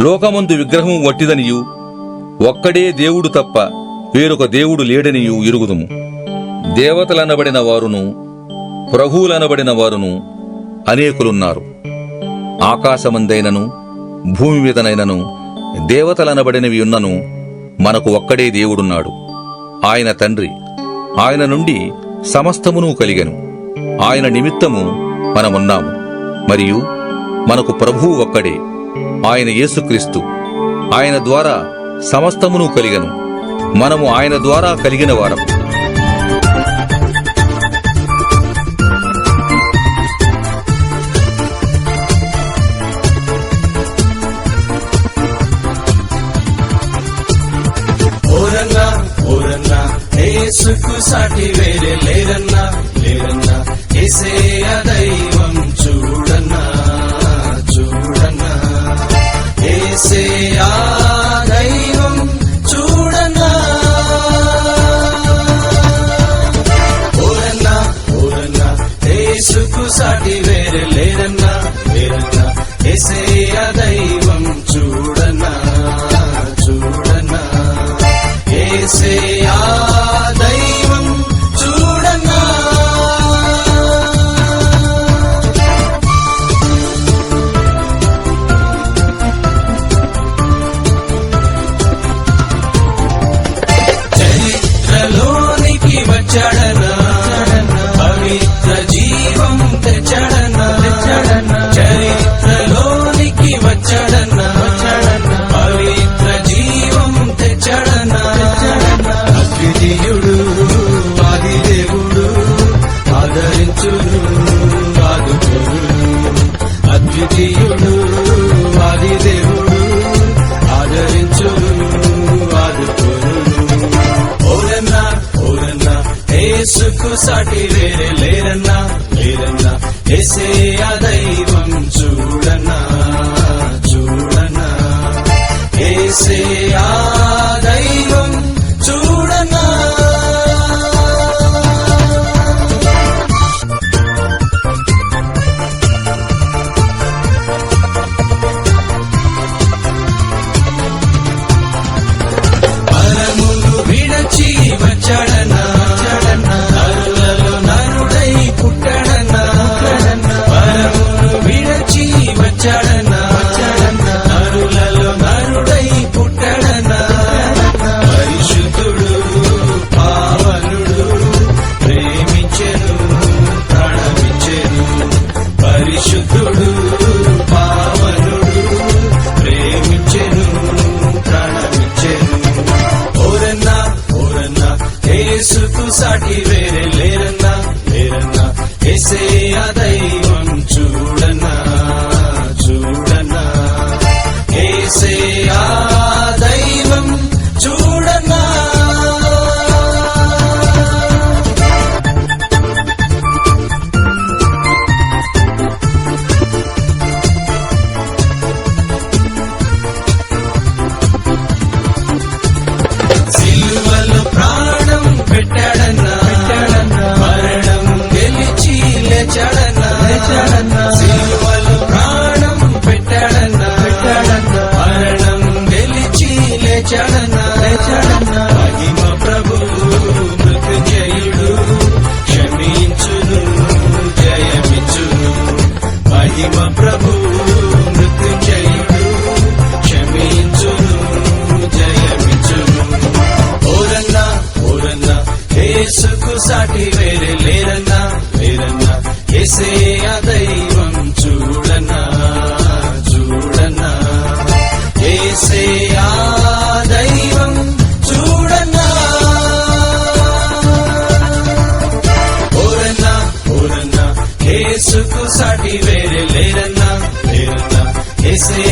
లోకమందు విగ్రహం వట్టిదనియు ఒక్కడే దేవుడు తప్ప వేరొక దేవుడు లేడనియు ఇరుగుదుము. దేవతలనబడిన వారును ప్రభువులనబడిన వారును అనేకులున్నారు. ఆకాశమందైనను భూమి మీదనైనను దేవతలనబడినవి ఉన్నను మనకు ఒక్కడే దేవుడున్నాడు. ఆయన తండ్రి ఆయన నుండి సమస్తమును కలిగెను. ఆయన నిమిత్తము మనమున్నాము. మరియు మనకు ప్రభువు ఒక్కడే. ఆయన యేసుక్రీస్తు. ఆయన ద్వారా సమస్తమును కలిగను. మనము ఆయన ద్వారా కలిగిన వారం సాటి వేరే లేరన్నా లేరన్నా ఏసే దైవం చూడన్నా చూడన్నా ఏసే ఏసుకు సాటి వేరే లేరన్నా లేరన్నా ఎసే ఆ దైవం చూడన్నా. ఏసుకు వేరే లేరన్నా లేరన్నా ఎసే ఆ దైవం చూడన్నా చూడన్నా. ఏసే ఆ చేసే ఆ దైవం చూడనా చూడనా? చేసే ఆ దైవం చూడనా? ఓరన్నా ఓరన్నా కేసుకు సాటి వేరే లేరన్నా లేరన్నా ఏసే